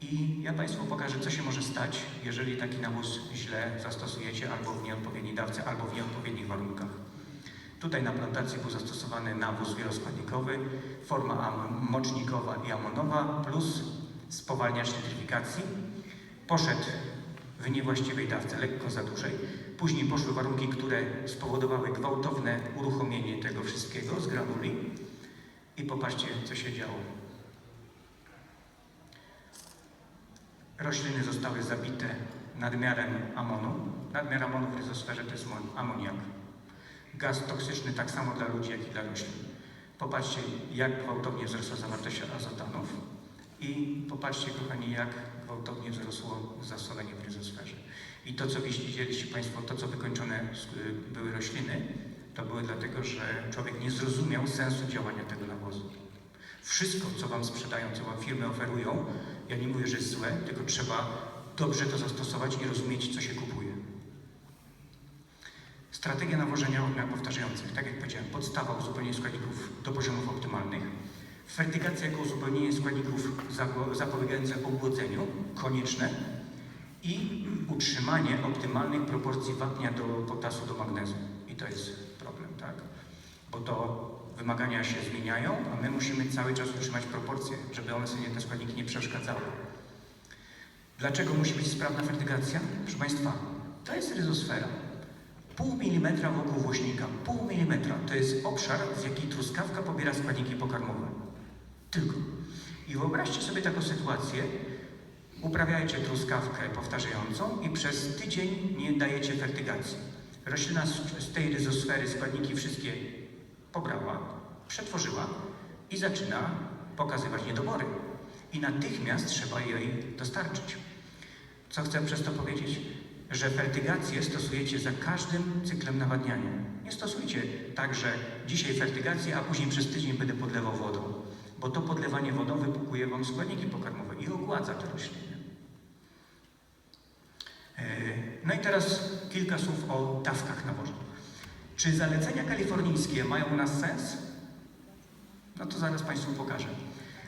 I ja Państwu pokażę, co się może stać, jeżeli taki nawóz źle zastosujecie albo w nieodpowiedniej dawce, albo w nieodpowiednich warunkach. Tutaj na plantacji był zastosowany nawóz wieloskładnikowy, forma mocznikowa i amonowa plus spowalniacz nitryfikacji. Poszedł w niewłaściwej dawce, lekko za dużej. Później poszły warunki, które spowodowały gwałtowne uruchomienie tego wszystkiego z granuli. I popatrzcie, co się działo. Rośliny zostały zabite nadmiarem amonu. Nadmiar amonu w ryzosferze to jest mon- amoniak. Gaz toksyczny tak samo dla ludzi, jak i dla roślin. Popatrzcie, jak gwałtownie wzrosła zawartość azotanów i popatrzcie, kochani, jak gwałtownie wzrosło zasolenie w ryzosferze. I to, co widzieliście Państwo, to, co wykończone były rośliny, to były dlatego, że człowiek nie zrozumiał sensu działania tego nawozu. Wszystko, co Wam sprzedają, co Wam firmy oferują, ja nie mówię, że jest złe, tylko trzeba dobrze to zastosować i rozumieć, co się kupuje. Strategia nawożenia odmian powtarzających. Tak jak powiedziałem, podstawa uzupełnienia składników do poziomów optymalnych. Fertygacja jako uzupełnienie składników zapobiegające ogłodzeniu, konieczne. I utrzymanie optymalnych proporcji wapnia do potasu do magnezu. I to jest problem, tak? Bo to wymagania się zmieniają, a my musimy cały czas utrzymać proporcje, żeby one sobie te składniki nie przeszkadzały. Dlaczego musi być sprawna fertygacja? Proszę Państwa, to jest ryzosfera. Pół milimetra wokół włośnika. Pół milimetra to jest obszar, z jaki truskawka pobiera składniki pokarmowe. Tylko. I wyobraźcie sobie taką sytuację. Uprawiajcie truskawkę powtarzającą i przez tydzień nie dajecie fertygacji. Roślina z tej ryzosfery składniki wszystkie pobrała, przetworzyła i zaczyna pokazywać niedobory. I natychmiast trzeba jej dostarczyć. Co chcę przez to powiedzieć? Że fertygację stosujecie za każdym cyklem nawadniania. Nie stosujcie tak, że dzisiaj fertygację, a później przez tydzień będę podlewał wodą. Bo to podlewanie wodą wypukuje Wam składniki pokarmowe i ogładza te rośliny. E, No i teraz kilka słów o dawkach nawozu. Czy zalecenia kalifornijskie mają u nas sens? No to zaraz Państwu pokażę.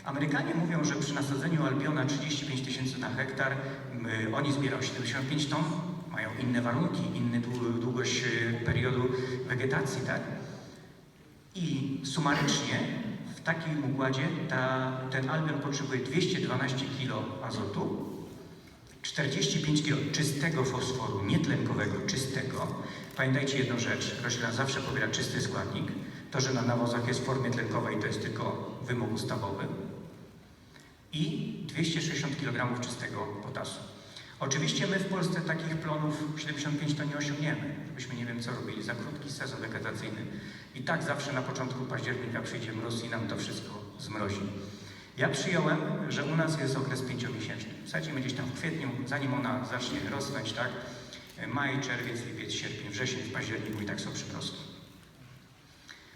Amerykanie mówią, że przy nasadzeniu albiona 35 tysięcy na hektar, y, oni zbierają 75 ton, mają inne warunki, inny dłu- długość y, periodu wegetacji, tak? I sumarycznie w takim układzie ta, ten albion potrzebuje 212 kg azotu, 45 kg czystego fosforu, nietlenkowego, czystego. Pamiętajcie jedną rzecz, roślina zawsze pobiera czysty składnik. To, że na nawozach jest w formie tlenkowej, to jest tylko wymóg ustawowy. I 260 kg czystego potasu. Oczywiście my w Polsce takich plonów 75 to nie osiągniemy. Byśmy nie wiem co robili, za krótki sezon wegetacyjny. I tak zawsze na początku października przyjdzie mróz i nam to wszystko zmrozi. Ja przyjąłem, że u nas jest okres pięciomiesięczny. Wsadzimy gdzieś tam w kwietniu, zanim ona zacznie rosnąć, tak? Maj, czerwiec, lipiec, sierpień, wrzesień, w październiku i tak są przyproski.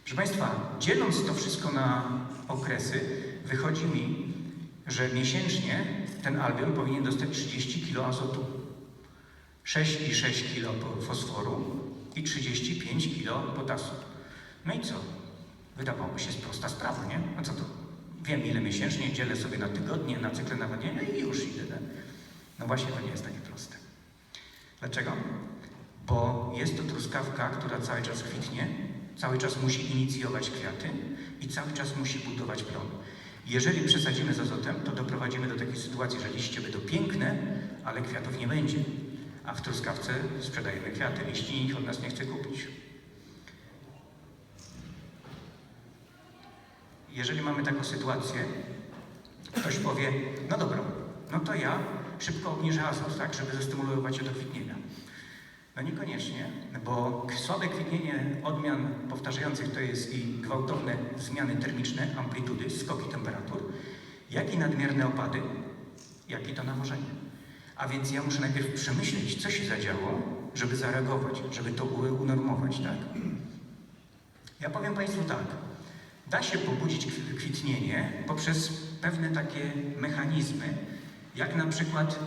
Proszę Państwa, dzieląc to wszystko na okresy, wychodzi mi, że miesięcznie ten albion powinien dostać 30 kg azotu, 6,6 kg fosforu i 35 kg potasu. No i co? Wydawałoby się prosta sprawa, nie? A co to? Wiem ile miesięcznie, dzielę sobie na tygodnie, na cykle nawadniania i już idę. tak? No właśnie to nie jest takie proste. Dlaczego? Bo jest to truskawka, która cały czas kwitnie, cały czas musi inicjować kwiaty i cały czas musi budować plon. Jeżeli przesadzimy z azotem, to doprowadzimy do takiej sytuacji, że liście będą piękne, ale kwiatów nie będzie. A w truskawce sprzedajemy kwiaty, liści nikt od nas nie chce kupić. Jeżeli mamy taką sytuację, ktoś powie, no dobra, no to ja szybko obniżę azot, tak, żeby zastymulować je do kwitnienia. No niekoniecznie, bo słabe kwitnienie odmian powtarzających to jest i gwałtowne zmiany termiczne, amplitudy, skoki temperatur, jak i nadmierne opady, jak i to nawożenie. A więc ja muszę najpierw przemyśleć, co się zadziało, żeby zareagować, żeby to unormować, tak? Ja powiem Państwu tak. Da się pobudzić kwi- kwitnienie poprzez pewne takie mechanizmy, jak na przykład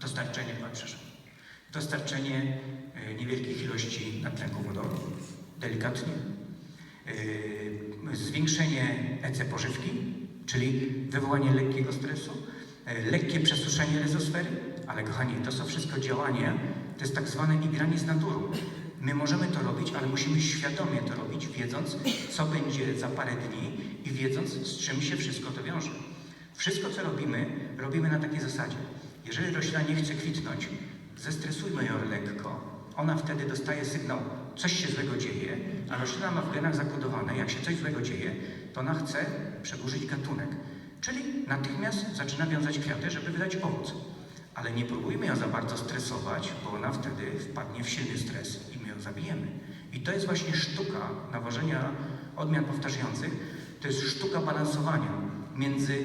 dostarczenie, przepraszam, dostarczenie e, niewielkich ilości nadtlenku wodorу, delikatnie, e, zwiększenie EC pożywki, czyli wywołanie lekkiego stresu e, lekkie przesuszenie rezosfery, ale kochani, to są wszystko działania, to jest tak zwane igranie z naturą. My możemy to robić, ale musimy świadomie to robić, wiedząc, co będzie za parę dni i wiedząc, z czym się wszystko to wiąże. Wszystko, co robimy, robimy na takiej zasadzie. Jeżeli roślina nie chce kwitnąć, zestresujmy ją lekko. Ona wtedy dostaje sygnał, coś się złego dzieje, a roślina ma w genach zakodowane, jak się coś złego dzieje, to ona chce przedłużyć gatunek. Czyli natychmiast zaczyna wiązać kwiaty, żeby wydać owoc. Ale nie próbujmy ją za bardzo stresować, bo ona wtedy wpadnie w silny stres i my ją zabijemy. I to jest właśnie sztuka nawożenia odmian powtarzających. To jest sztuka balansowania między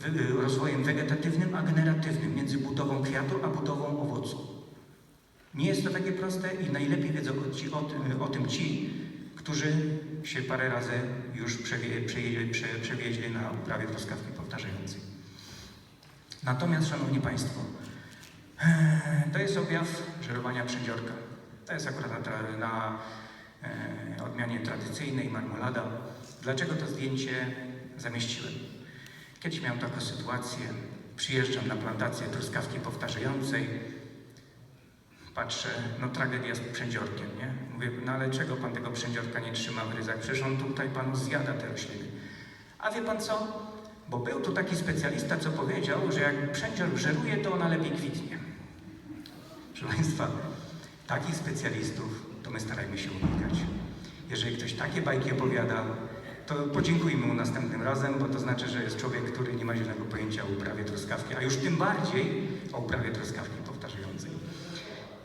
wy- rozwojem wegetatywnym a generatywnym, między budową kwiatu a budową owocu. Nie jest to takie proste i najlepiej wiedzą o, o, o tym ci, którzy się parę razy już przewie, prze, przewieźli na uprawie truskawki powtarzającej. Natomiast, Szanowni Państwo, to jest objaw żerowania przędziorka. To jest akurat na, na e, odmianie tradycyjnej marmolada. Dlaczego to zdjęcie zamieściłem? Kiedyś miałem taką sytuację, przyjeżdżam na plantację truskawki powtarzającej, patrzę, no tragedia z przędziorkiem, nie? Mówię, no ale czego pan tego przędziorka nie trzyma w ryzach? Przecież on tutaj panu zjada te rośliny. A wie pan co? Bo był tu taki specjalista, co powiedział, że jak przędzior żeruje, to ona lepiej kwitnie. Proszę Państwa, takich specjalistów to my starajmy się unikać. Jeżeli ktoś takie bajki opowiada, to podziękujmy mu następnym razem, bo to znaczy, że jest człowiek, który nie ma zielonego pojęcia o uprawie truskawki, a już tym bardziej o uprawie truskawki powtarzającej.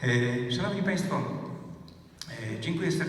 E, Szanowni Państwo, e, dziękuję serdecznie.